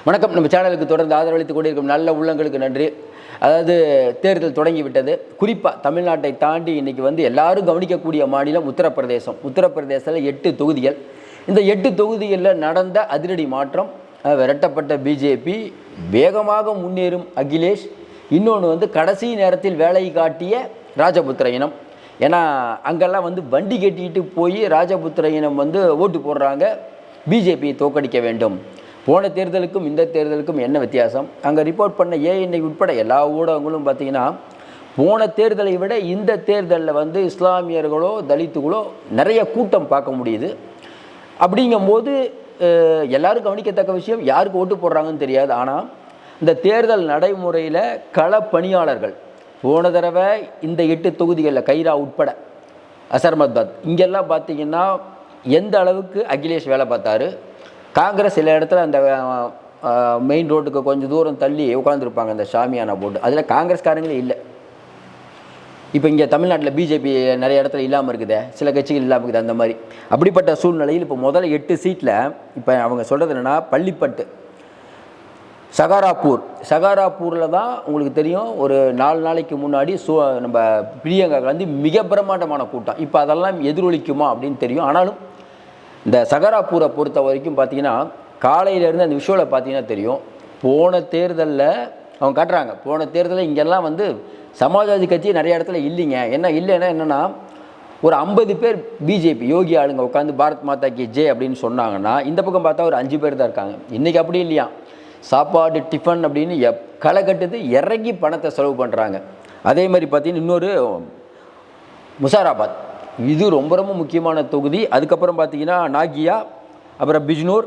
வணக்கம். நம்ம சேனலுக்கு தொடர்ந்து ஆதரவளித்துக் கொண்டிருக்கும் நல்ல உள்ளங்களுக்கு நன்றி. அதாவது தேர்தல் தொடங்கி விட்டது குறிப்பாக தமிழ்நாட்டை தாண்டி இன்னைக்கு வந்து எல்லாரும் கவனிக்கக்கூடிய மாநிலம் உத்தரப்பிரதேசம். உத்தரப்பிரதேசத்தில் எட்டு தொகுதிகள். இந்த எட்டு தொகுதிகளில் நடந்த அதிரடி மாற்றம் விரட்டப்பட்ட பிஜேபி வேகமாக முன்னேறும் அகிலேஷ் இன்னொன்று வந்து கடைசி நேரத்தில் வேலை காட்டிய ராஜபுத்திர இனம் ஏன்னா அங்கெல்லாம் வந்து வண்டி கட்டிக்கிட்டு போய் ராஜபுத்திர இனம் வந்து ஓட்டு போடுறாங்க. பிஜேபியை தோக்கடிக்க வேண்டும். போன தேர்தலுக்கும் இந்த தேர்தலுக்கும் என்ன வித்தியாசம்? அங்கே ரிப்போர்ட் பண்ண ஏஎன்ஐ உட்பட எல்லா ஊடகங்களும் பார்த்தீங்கன்னா போன தேர்தலை விட இந்த தேர்தலில் வந்து இஸ்லாமியர்களோ தலித்துகளோ நிறைய கூட்டம் பார்க்க முடியுது. அப்படிங்கும்போது எல்லோரும் கவனிக்கத்தக்க விஷயம் யாருக்கு ஓட்டு போடுறாங்கன்னு தெரியாது. ஆனால் இந்த தேர்தல் நடைமுறையில் கள பணியாளர்கள் போன தடவை இந்த எட்டு தொகுதிகளில் கைரா உட்பட அசர்மத்பாத் இங்கெல்லாம் பார்த்தீங்கன்னா எந்த அளவுக்கு அகிலேஷ் வேலை பார்த்தாரு? காங்கிரஸ் சில இடத்துல அந்த மெயின் ரோட்டுக்கு கொஞ்சம் தூரம் தள்ளி உட்காந்துருப்பாங்க அந்த சாமியானா போட்டு அதில் காங்கிரஸ்காரங்களே இல்லை. இப்போ இங்கே தமிழ்நாட்டில் பிஜேபி நிறைய இடத்துல இல்லாமல் இருக்குது. சில கட்சிகள் இல்லாமல் இருக்குது அந்த மாதிரி. அப்படிப்பட்ட சூழ்நிலையில் இப்போ முதல்ல எட்டு சீட்டில் இப்போ அவங்க சொல்கிறது என்னென்னா பள்ளிப்பட்டு. சகாராப்பூர். சகாராப்பூரில் தான் உங்களுக்கு தெரியும் ஒரு நாலு நாளைக்கு முன்னாடி சோ நம்ம பிரியங்கா காந்தி மிக பிரம்மாண்டமான கூட்டம். இப்போ அதெல்லாம் எதிரொலிக்குமா அப்படின்னு தெரியும். ஆனாலும் இந்த சகராப்பூரை பொறுத்த வரைக்கும் பார்த்தீங்கன்னா காலையிலேருந்து அந்த விஷுவலை பார்த்தீங்கன்னா தெரியும். போன தேர்தலில் அவங்க காட்டுறாங்க போன தேர்தலில் இங்கெல்லாம் வந்து சமாஜ்வாதி கட்சி நிறைய இடத்துல இல்லைங்க. என்ன இல்லைன்னா என்னென்னா ஒரு ஐம்பது பேர் பிஜேபி யோகி ஆளுங்க உட்காந்து பாரத் மாதா கி ஜே அப்படின்னு சொன்னாங்கன்னா இந்த பக்கம் பார்த்தா ஒரு அஞ்சு பேர் தான் இருக்காங்க. இன்றைக்கி அப்படி இல்லையா? சாப்பாடு டிஃபன் அப்படின்னு எப் களை கட்டுது இறங்கி பணத்தை செலவு பண்ணுறாங்க அதே மாதிரி பார்த்தீங்கன்னா இன்னொரு முசாராபாத். இது ரொம்ப ரொம்ப முக்கியமான தொகுதி. அதுக்கப்புறம் பார்த்தீங்கன்னா நாகியா அப்புறம் பிஜ்னூர்.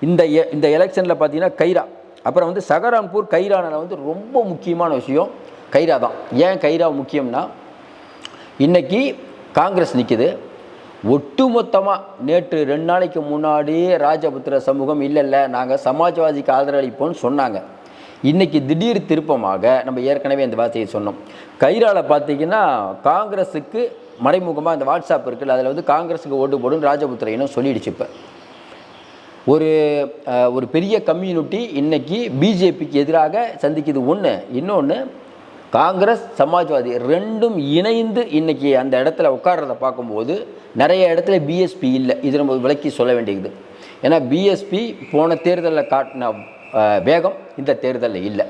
இந்த எ- இந்த எலெக்ஷனில் பார்த்தீங்கன்னா கைரா. அப்புறம் வந்து சகரான்பூர் கைரானில் வந்து ரொம்ப முக்கியமான விஷயம் கைரா தான். ஏன் கைரா முக்கியம்னா இன்றைக்கி காங்கிரஸ் நிற்கிது ஒட்டுமொத்தமாக நேற்று ரெண்டு நாளைக்கு முன்னாடி ராஜபுத்திர சமூகம் இல்லை இல்லை நாங்கள் சமாஜ்வாதிக்கு ஆதரவளிப்போம்னு சொன்னாங்க. இன்னைக்கு திடீர் திருப்பமாக நம்ம ஏற்கனவே இந்த வார்த்தையை சொன்னோம். கைரால பார்த்தீங்கன்னா காங்கிரஸுக்கு மறைமுகமாக அந்த வாட்ஸ்அப் இருக்குல்ல அதில் வந்து காங்கிரஸுக்கு ஓட்டு போடுன்னு ராஜபுத்திரையினும் சொல்லிடுச்சு இப்போ. ஒரு ஒரு பெரிய கம்யூனிட்டி இன்னைக்கு பிஜேபிக்கு எதிராக சந்திக்குது ஒன்று இன்னொன்று காங்கிரஸ் சமாஜ்வாதி ரெண்டும் இணைந்து இன்னைக்கு அந்த இடத்துல உட்கார்றத பார்க்கும்போது நிறைய இடத்துல பிஎஸ்பி இல்லை. இது நம்ம விளக்கி சொல்ல வேண்டியது. ஏன்னா பிஎஸ்பி போன தேர்தலில் காட்டின வேகம் இந்த தேர்தலில் இல்லை.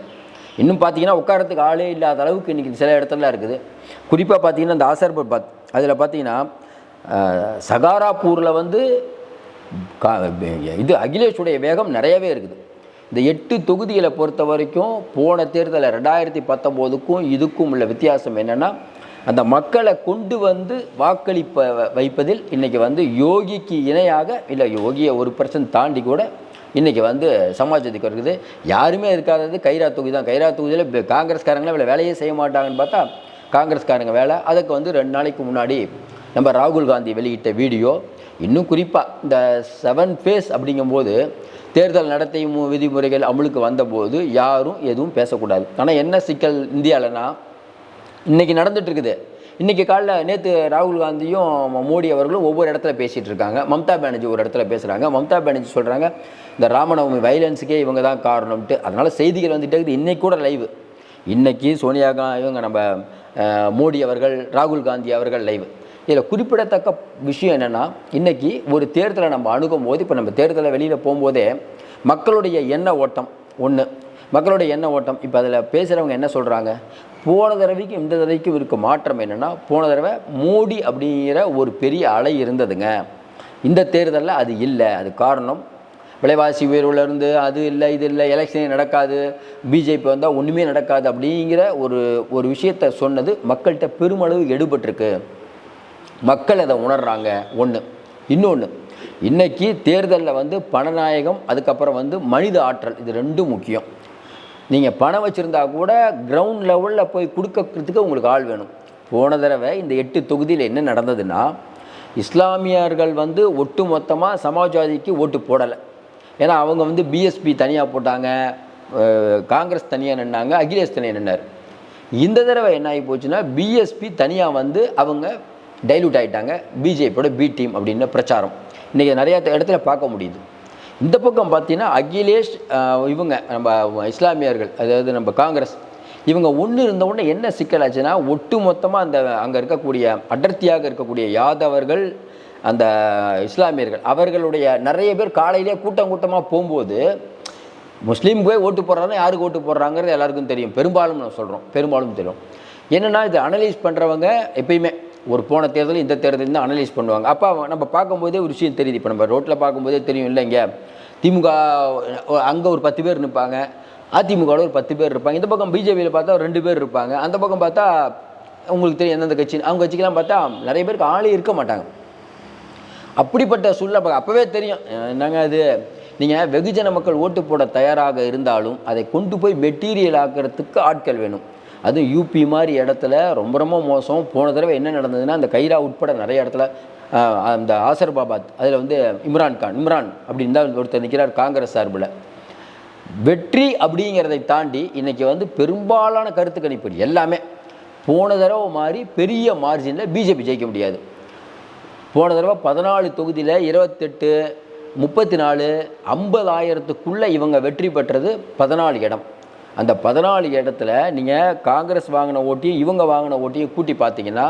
இன்னும் பார்த்தீங்கன்னா உட்காரத்துக்கு ஆளே இல்லாத அளவுக்கு இன்றைக்கி சில இடத்துல இருக்குது. குறிப்பாக பார்த்தீங்கன்னா இந்த ஆசர்பாத் அதில் பார்த்தீங்கன்னா சகாராப்பூரில் வந்து கா- இது அகிலேஷுடைய வேகம் நிறையவே இருக்குது. இந்த எட்டு தொகுதிகளை பொறுத்த வரைக்கும் போன தேர்தலில் ரெண்டாயிரத்தி பத்தொம்போதுக்கும் இதுக்கும் உள்ள வித்தியாசம் என்னென்னா அந்த மக்களை கொண்டு வந்து வாக்களிப்ப வைப்பதில் இன்றைக்கி வந்து யோகிக்கு இணையாக இல்லை யோகியை ஒரு பர்சன்ட் தாண்டி கூட இன்றைக்கி வந்து சமாஜ்வாதிக்கு இருக்குது யாருமே இருக்காதது கைரா தொகுதி தான். கைரா தொகுதியில் இப்ப காங்கிரஸ்காரங்களே இவ்வளோ வேலையே செய்ய மாட்டாங்கன்னு பார்த்தா காங்கிரஸ்காரங்க வேலை. அதுக்கு வந்து ரெண்டு நாளைக்கு முன்னாடி நம்ம ராகுல் காந்தி வெளியிட்ட வீடியோ இன்னும் குறிப்பாக இந்த செவன் ஃபேஸ் அப்படிங்கும்போது தேர்தல் நடத்தை மு- விதிமுறைகள் அமலுக்கு வந்தபோது யாரும் எதுவும் பேசக்கூடாது. ஆனால் என்ன சிக்கல் இந்தியாவில்னா இன்றைக்கி நடந்துட்டு இருக்குது. இன்றைக்கி காலைல நேற்று ராகுல் காந்தியும் மோடி அவர்களும் ஒவ்வொரு இடத்துல பேசிகிட்டு இருக்காங்க. மம்தா பானர்ஜி ஒரு இடத்துல பேசுகிறாங்க மம்தா பானர்ஜி சொல்கிறாங்க இந்த ராமநவமி வைலன்ஸுக்கே இவங்க தான் காரணம்ட்டு அதனால் செய்திகள் வந்துட்டே இருக்குது. இன்றைக்கி கூட லைவ் இன்றைக்கி சோனியா காந்தி இவங்க நம்ம மோடி அவர்கள் ராகுல் காந்தி அவர்கள் லைவ் இதில் குறிப்பிடத்தக்க விஷயம் என்னென்னா இன்றைக்கி ஒரு தேர்தலை நம்ம அணுகும் போது இப்போ நம்ம தேர்தலை வெளியில் போகும்போதே மக்களுடைய எண்ண ஓட்டம் ஒன்று மக்களுடைய எண்ண ஓட்டம். இப்போ அதில் பேசுகிறவங்க என்ன சொல்கிறாங்க போன தடவைக்கும் இந்த தடவைக்கும் இருக்க மாற்றம் என்னென்னா போன தடவை மோடி அப்படிங்கிற ஒரு பெரிய அலை இருந்ததுங்க. இந்த தேர்தலில் அது இல்லை. அது காரணம் விலைவாசி உயர்வுலேருந்து அது இல்லை இது இல்லை எலெக்ஷனே நடக்காது பிஜேபி வந்தால் ஒன்றுமே நடக்காது அப்படிங்கிற ஒரு ஒரு விஷயத்தை சொன்னது மக்கள்கிட்ட பெருமளவு எடுபட்டிருக்கு. மக்கள் அதை உணர்கிறாங்க ஒன்று இன்னொன்று இன்றைக்கி தேர்தலில் வந்து பணநாயகம் அதுக்கப்புறம் வந்து மனித ஆற்றல் இது ரெண்டும் முக்கியம். நீங்கள் பணம் வச்சுருந்தா கூட கிரவுண்ட் லெவலில் போய் கொடுக்கறதுக்கு உங்களுக்கு ஆள் வேணும். போன தடவை இந்த எட்டு தொகுதியில் என்ன நடந்ததுன்னா இஸ்லாமியர்கள் வந்து ஒட்டு மொத்தமாக சமாஜ்வாதிக்கு ஓட்டு போடலை. ஏன்னா அவங்க வந்து பிஎஸ்பி தனியாக போட்டாங்க காங்கிரஸ் தனியாக நின்னாங்க அகிலேஷ் தனியாக நின்னார். இந்த தடவை என்ன ஆகி போச்சுன்னா பிஎஸ்பி தனியாக வந்து அவங்க டைலூட் ஆகிட்டாங்க பிஜேபியோட பி டீம் அப்படின்னு பிரச்சாரம். இன்றைக்கி நிறையா இடத்துல பார்க்க முடியுது. இந்த பக்கம் பார்த்தீங்கன்னா அகிலேஷ் இவங்க நம்ம இஸ்லாமியர்கள் அதாவது நம்ம காங்கிரஸ் இவங்க ஒன்று இருந்த உடனே என்ன சிக்கலாச்சுன்னா ஒட்டு மொத்தமாக அந்த அங்கே இருக்கக்கூடிய அடர்த்தியாக இருக்கக்கூடிய யாதவர்கள் அந்த இஸ்லாமியர்கள் அவர்களுடைய நிறைய பேர் காலையிலே கூட்டம் கூட்டமாக போகும்போது முஸ்லீம் போய் ஓட்டு போடுறாங்கன்னா யாருக்கு ஓட்டு போடுறாங்கிறது எல்லாருக்கும் தெரியும். பெரும்பாலும் நான் சொல்கிறோம் பெரும்பாலும் தெரியும். என்னென்னா இது அனலைஸ் பண்ணுறவங்க எப்பயுமே ஒரு போன தேர்தலும் இந்த தேர்தலும் தான் அனலைஸ் பண்ணுவாங்க. அப்போ நம்ம பார்க்கும்போதே ஒரு விஷயம் தெரியுது. இப்போ நம்ம ரோட்டில் பார்க்கும்போதே தெரியும் இல்லைங்க திமுக அங்கே ஒரு பத்து பேர் நிற்பாங்க அதிமுகவில் ஒரு பத்து பேர் இருப்பாங்க. இந்த பக்கம் பிஜேபியில் பார்த்தா ரெண்டு பேர் இருப்பாங்க. அந்த பக்கம் பார்த்தா உங்களுக்கு தெரியும் எந்தெந்த கட்சி அவங்க கட்சிக்கெல்லாம் பார்த்தா நிறைய பேருக்கு ஆளே இருக்க மாட்டாங்க. அப்படிப்பட்ட சூழ்நிலை அப்போவே தெரியும். என்னங்க அது? நீங்கள் வெகுஜன மக்கள் ஓட்டு போட தயாராக இருந்தாலும் அதை கொண்டு போய் மெட்டீரியல் ஆக்கிறதுக்கு ஆட்கள் வேணும். அதுவும் யூபி மாதிரி இடத்துல ரொம்ப ரொம்ப மோசம். போன தடவை என்ன நடந்ததுன்னா அந்த கைரா உட்பட நிறைய இடத்துல அந்த ஆசர்பாபாத் அதில் வந்து இம்ரான் கான் இம்ரான் அப்படின்னு தான் ஒருத்தர் நிற்கிறார் காங்கிரஸ் சார்பில். வெற்றி அப்படிங்கிறதை தாண்டி இன்றைக்கி வந்து பெரும்பாலான கருத்து கணிப்பு எல்லாமே போன தடவை மாதிரி பெரிய மார்ஜினில் பிஜேபி ஜெயிக்க முடியாது. போன தடவை பதினாலு தொகுதியில் இருபத்தெட்டு முப்பத்தி நாலு ஐம்பதாயிரத்துக்குள்ளே இவங்க வெற்றி பெற்றது பதினாலு இடம். அந்த பதினாலு இடத்துல நீங்கள் காங்கிரஸ் வாங்கின ஓட்டியும் இவங்க வாங்கின ஓட்டியும் கூட்டி பார்த்தீங்கன்னா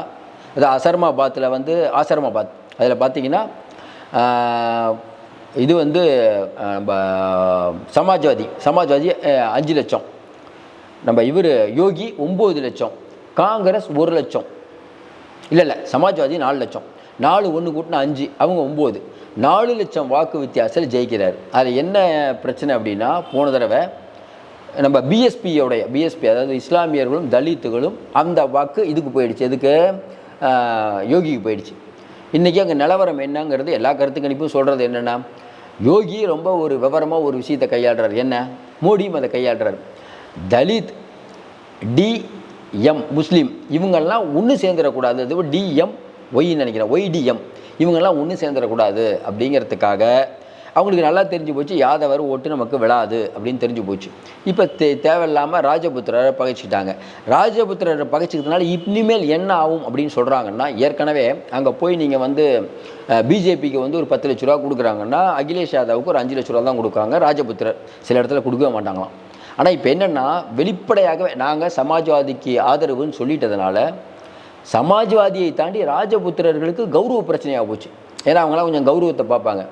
அது அசர்மாபாத்தில் வந்து ஆசர்மாபாத் அதில் பார்த்தீங்கன்னா இது வந்து நம்ம சமாஜ்வாதி சமாஜ்வாதி அஞ்சு லட்சம். நம்ம இவர் யோகி ஒம்பது லட்சம் காங்கிரஸ் ஒரு லட்சம். இல்லை இல்லை சமாஜ்வாதி நாலு லட்சம். நாலு ஒன்று கூட்டினா அஞ்சு அவங்க ஒம்பது. நாலு லட்சம் வாக்கு வித்தியாசத்தில் ஜெயிக்கிறார். அது என்ன பிரச்சனை அப்படின்னா போன தடவை நம்ம பிஎஸ்பியோடைய பிஎஸ்பி அதாவது இஸ்லாமியர்களும் தலித்துகளும் அந்த வாக்கு இதுக்கு போயிடுச்சு எதுக்கு? யோகிக்கு போயிடுச்சு. இன்றைக்கி அங்கே நிலவரம் என்னங்கிறது எல்லா கருத்து கணிப்பும் சொல்கிறது என்னென்னா யோகி ரொம்ப ஒரு விவரமாக ஒரு விஷயத்தை கையாளுறாரு. என்ன? மோடியும் அதை கையாளுறாரு. தலித் டிஎம் முஸ்லீம் இவங்கெல்லாம் ஒன்று சேர்ந்துடக்கூடாது. அது டிஎம் ஒய்ன்னு நினைக்கிறேன். ஒய்டிஎம் இவங்கெல்லாம் ஒன்று சேர்ந்துடக்கூடாது அப்படிங்கிறதுக்காக அவங்களுக்கு நல்லா தெரிஞ்சு போச்சு யாதவர் ஓட்டு நமக்கு விழாது அப்படின்னு தெரிஞ்சு போச்சு. இப்போ தே தேவையில்லாமல் ராஜபுத்திரரை பகைச்சிட்டாங்க. ராஜபுத்திரரை பகைச்சிக்கிறதுனால இனிமேல் என்ன ஆகும் அப்படின்னு சொல்கிறாங்கன்னா ஏற்கனவே அங்கே போய் நீங்கள் வந்து பிஜேபிக்கு வந்து ஒரு பத்து லட்ச ரூபா கொடுக்குறாங்கன்னா அகிலேஷ் யாதவுக்கு ஒரு அஞ்சு லட்ச ரூபா தான் கொடுக்காங்க ராஜபுத்திரர் சில இடத்துல கொடுக்கவே மாட்டாங்களாம். ஆனால் இப்போ என்னென்னா வெளிப்படையாகவே நாங்கள் சமாஜ்வாதிக்கு ஆதரவுன்னு சொல்லிட்டதுனால சமாஜ்வாதியை தாண்டி ராஜபுத்திரர்களுக்கு கௌரவ பிரச்சனையாக போச்சு. ஏன்னா அவங்களாம் கொஞ்சம் கௌரவத்தை பார்ப்பாங்க.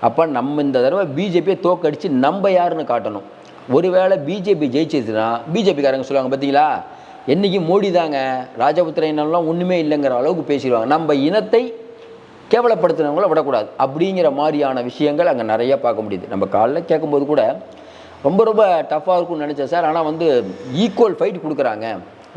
அப்போ நம்ம இந்த தடவை பிஜேபியை தோக்கடித்து நம்ம யாருன்னு காட்டணும். ஒருவேளை பிஜேபி ஜெயிச்சதுன்னா பிஜேபிக்காரங்க சொல்லுவாங்க பார்த்தீங்களா என்னைக்கு மோடி தாங்க? ராஜபுத்திர இனம்லாம் ஒன்றுமே இல்லைங்கிற அளவுக்கு பேசிடுவாங்க. நம்ம இனத்தை கேவலப்படுத்துனவங்கள விடக்கூடாது. அப்படிங்கிற மாதிரியான விஷயங்கள் அங்கே நிறைய பார்க்க முடியுது. நம்ம காலைல கேட்கும்போது கூட ரொம்ப ரொம்ப டஃப்பாக இருக்கும்னு நினச்சேன் சார். ஆனால் வந்து ஈக்குவல் ஃபைட் கொடுக்குறாங்க.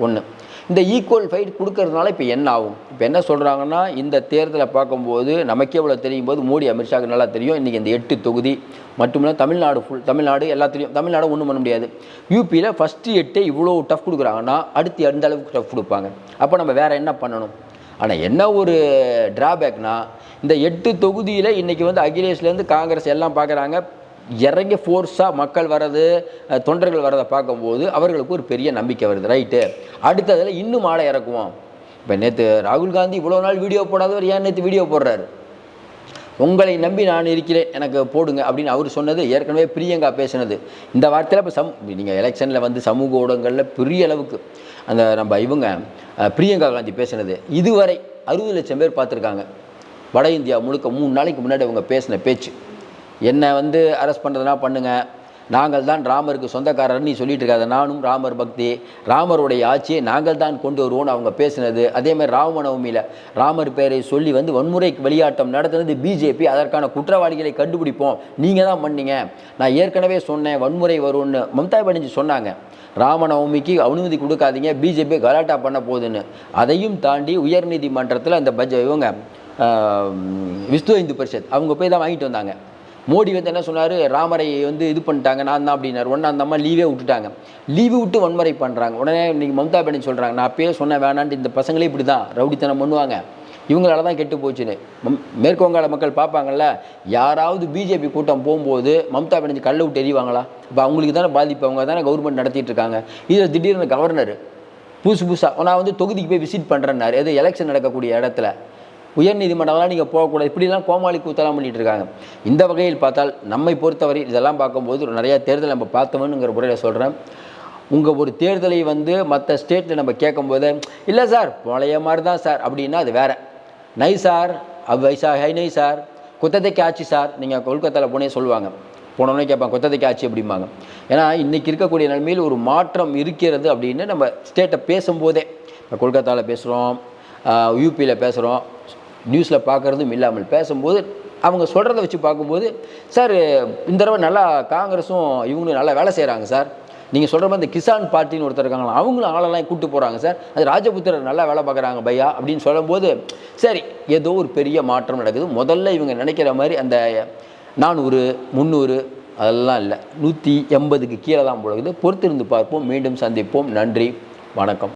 ஒன்று இந்த ஈக்குவல் ஃபைட் கொடுக்கறதுனால இப்போ என்ன ஆகும்? இப்போ என்ன சொல்கிறாங்கன்னா இந்த தேர்தலை பார்க்கும்போது நமக்கே இவ்வளோ தெரியும் போது மோடி அமித்ஷாக்கு நல்லா தெரியும். இன்றைக்கி இந்த எட்டு தொகுதி மட்டுமில்ல தமிழ்நாடு ஃபுல் தமிழ்நாடு எல்லாத்துலேயும் தமிழ்நாடு ஒன்றும் பண்ண முடியாது. யூபியில் ஃபஸ்ட்டு எட்டே இவ்வளோ டஃப் கொடுக்குறாங்கன்னா அடுத்து எந்த அளவுக்கு டஃப் கொடுப்பாங்க? அப்போ நம்ம வேறு என்ன பண்ணணும்? ஆனால் என்ன ஒரு டிராபேக்னால் இந்த எட்டு தொகுதியில் இன்றைக்கி வந்து அகிலேஷ்லேருந்து காங்கிரஸ் எல்லாம் பார்க்குறாங்க இறங்கி ஃபோர்ஸாக மக்கள் வர்றது தொண்டர்கள் வர்றதை பார்க்கும்போது அவர்களுக்கு ஒரு பெரிய நம்பிக்கை வருது ரைட்டு அடுத்ததில் இன்னும் ஆளை இறக்குவோம். இப்போ நேற்று ராகுல் காந்தி இவ்வளோ நாள் வீடியோ போடாதவர் ஏன் நேற்று வீடியோ போடுறாரு? உங்களை நம்பி நான் இருக்கிறேன் எனக்கு போடுங்க அப்படின்னு அவர் சொன்னது ஏற்கனவே பிரியங்கா பேசினது. இந்த வார்த்தையில் இப்போ சம் நீங்கள் எலெக்ஷனில் வந்து சமூக ஊடகங்களில் பெரிய அளவுக்கு அந்த நம்ம இவங்க பிரியங்கா காந்தி பேசினது. இதுவரை அறுபது லட்சம் பேர் பார்த்துருக்காங்க. வட இந்தியா முழுக்க மூணு நாளைக்கு முன்னாடி அவங்க பேசின பேச்சு. என்னை வந்து அரெஸ்ட் பண்ணுறதுனா பண்ணுங்க. நாங்கள் தான் ராமருக்கு சொந்தக்காரர் நீ சொல்லிட்டு இருக்காத. நானும் ராமர் பக்தி ராமருடைய ஆட்சியை நாங்கள் தான் கொண்டு வருவோம்னு அவங்க பேசினது. அதேமாதிரி ராமநவமியில் ராமர் பெயரை சொல்லி வந்து வன்முறை வெளியாட்டம் நடத்தினது பிஜேபி. அதற்கான குற்றவாளிகளை கண்டுபிடிப்போம். நீங்கள் தான் பண்ணீங்க. நான் ஏற்கனவே சொன்னேன் வன்முறை வரும்னு. மம்தா பானர்ஜி சொன்னாங்க. ராமநவமிக்கு அனுமதி கொடுக்காதீங்க. பிஜேபி கலாட்டா பண்ண போகுதுன்னு. அதையும் தாண்டி உயர்நீதிமன்றத்தில் அந்த பட்ஜெட் இவங்க ஆஹ், விஸ்வ இந்து பரிஷத் அவங்க போய் தான் வாங்கிட்டு வந்தாங்க. மோடி வந்து என்ன சொன்னார்? ராமரை வந்து இது பண்ணிட்டாங்க நான் தான் அப்படின்னாரு. உடனே அந்த அம்மா லீவே விட்டுட்டாங்க. லீவு விட்டு வன்முறை பண்ணுறாங்க உடனே இன்றைக்கி மம்தா பானர்ஜி சொல்கிறாங்க நான் அப்பயே சொன்னேன் வேணான்ட்டு இந்த பசங்களே இப்படி தான் ரவுடித்தனம் பண்ணுவாங்க. இவங்களால தான் கெட்டு போச்சுன்னு. மேற்கு வங்காள மக்கள் பார்ப்பாங்கல்ல யாராவது பிஜேபி கூட்டம் போகும்போது மம்தா பேனர்ஜி கல்லை விட்டு எறிவாங்களா? இப்போ அவங்களுக்கு தானே பாதிப்பு அவங்க தானே கவர்மெண்ட் நடத்திட்டு இருக்காங்க. இதில் திடீர்னு கவர்னர் புதுசு புதுசாக நான் வந்து தொகுதிக்கு போய் விசிட் பண்ணுறேன்னாரு எது எலெக்ஷன் நடக்கக்கூடிய இடத்துல. உயர்நீதிமன்றங்களாக நீங்கள் போகக்கூடாது. இப்படிலாம் கோமாளி கூத்தலாம் பண்ணிகிட்டு இருக்காங்க இந்த வகையில் பார்த்தால் நம்மை பொறுத்தவரை இதெல்லாம் பார்க்கும்போது நிறையா தேர்தல் நம்ம பார்த்தோம்னுங்கிற முறையில் சொல்கிறேன் உங்கள் ஒரு தேர்தலை வந்து மற்ற ஸ்டேட்டில் நம்ம கேட்கும்போது இல்லை சார் பழைய மாதிரி தான் சார். அப்படின்னா அது வேறு. நை சார் அவ்வை சார் ஹை நை சார் குத்தத்தைக்கு ஆட்சி சார். நீங்கள் கொல்கத்தாவில் போனே சொல்லுவாங்க. போனோடனே கேட்பாங்க கொத்ததைக்கு ஆட்சி அப்படிம்பாங்க. ஏன்னா இன்றைக்கி இருக்கக்கூடிய நிலைமையில் ஒரு மாற்றம் இருக்கிறது அப்படின்னு நம்ம ஸ்டேட்டை பேசும்போதே இப்போ கொல்கத்தாவில் பேசுகிறோம் யூபியில் பேசுகிறோம் நியூஸில் பார்க்குறதும் இல்லாமல் பேசும்போது அவங்க சொல்கிறத வச்சு பார்க்கும்போது சார் இந்த தடவை நல்லா காங்கிரஸும் இவங்களும் நல்லா வேலை செய்கிறாங்க சார். நீங்கள் சொல்கிற மாதிரி இந்த கிசான் பார்ட்டின்னு ஒருத்தர் இருக்காங்களா அவங்களும் ஆளெல்லாம் கூப்பிட்டு போகிறாங்க சார். அது ராஜபுத்திரர் நல்லா வேலை பார்க்குறாங்க பையா அப்படின்னு சொல்லும்போது சரி ஏதோ ஒரு பெரிய மாற்றம் நடக்குது. முதல்ல இவங்க நினைக்கிற மாதிரி அந்த நானூறு முந்நூறு அதெல்லாம் இல்லை. நூற்றி எண்பதுக்கு கீழே தான் போடுது. பொறுத்திருந்து பார்ப்போம். மீண்டும் சந்திப்போம். நன்றி. வணக்கம்.